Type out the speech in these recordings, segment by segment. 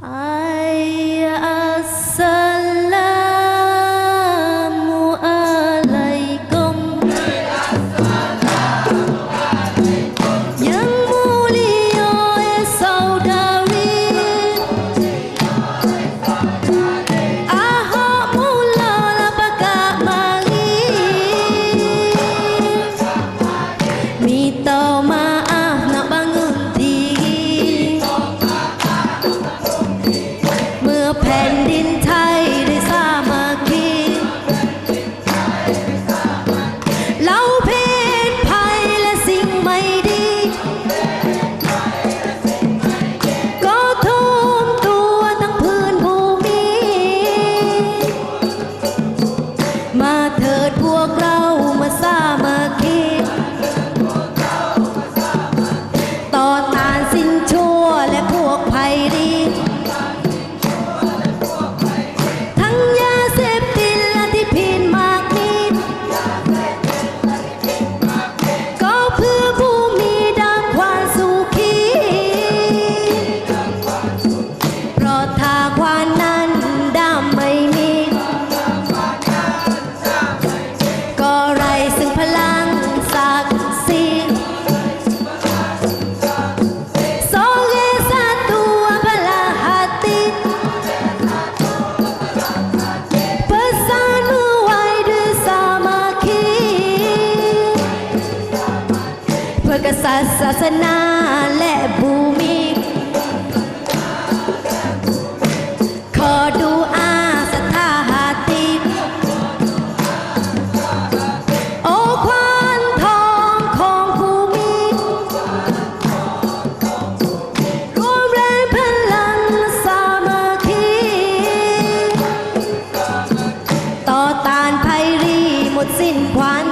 I ศาสนาและภูมิ ขอดูอาสถาหาติโอควันทองของภูมิรวมแรงพลังสามัคคี ต่อต้านภัยรีหมดสิ้นควาน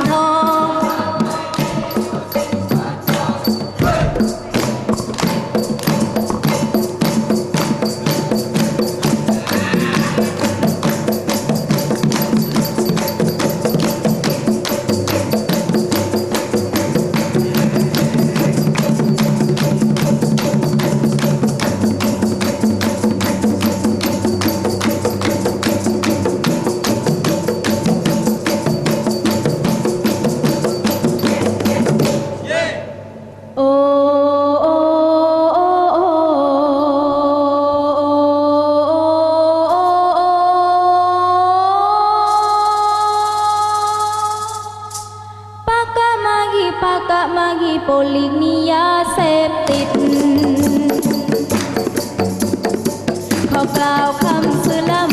กีปากกามากีโปลิกมียาเสพติด ขอกล่าวคำสุลา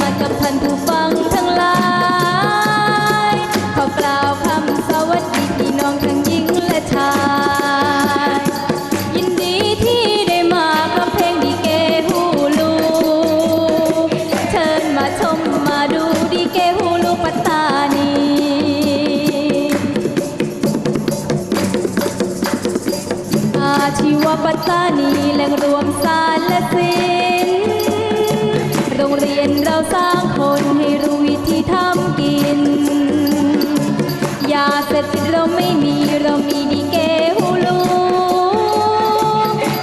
ชีวปัตตานีแหล่งรวมสารและศิลป์โรงเรียนเราสร้างคนให้รู้วิธีทำกิน ยาเสพติดเราไม่มีเรามีดีเกฮูลู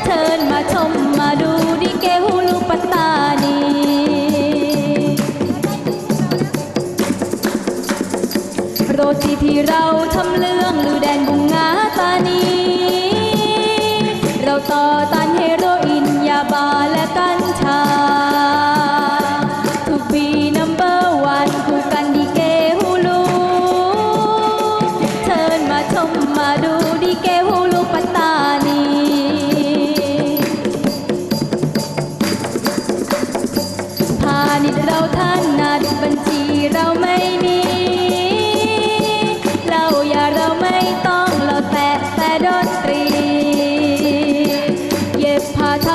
เชิญมาชมมาดูดีเกฮูลูปัตตานี โรตีที่เราทำเรื่องลือแดนบุงงาตานี ต่อต้านเฮโรอีนยาบาและกั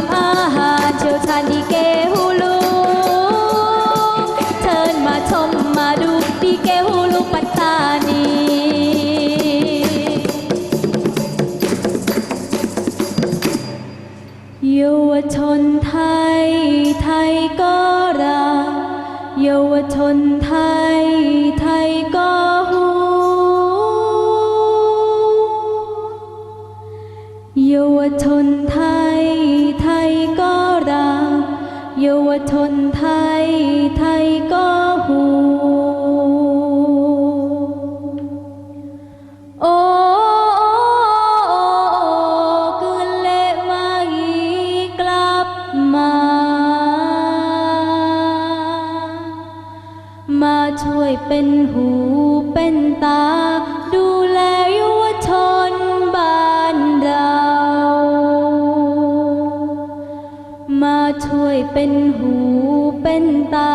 ำอาหารเชี่ยวชาญดีเกฮูลูเชิญมาชมมาดูดีเกฮูลูปัตตานีเยาวชนไทย ไทยก็รักเยาวชนไทย ไทยก็หูเยาวชนไทย เยาวชนไทย ไทยก็หูโอ้โอ้คืนเละมาอีกลับมา มาช่วยเป็นหูเป็นตาดูแล เป็นหูเป็นตา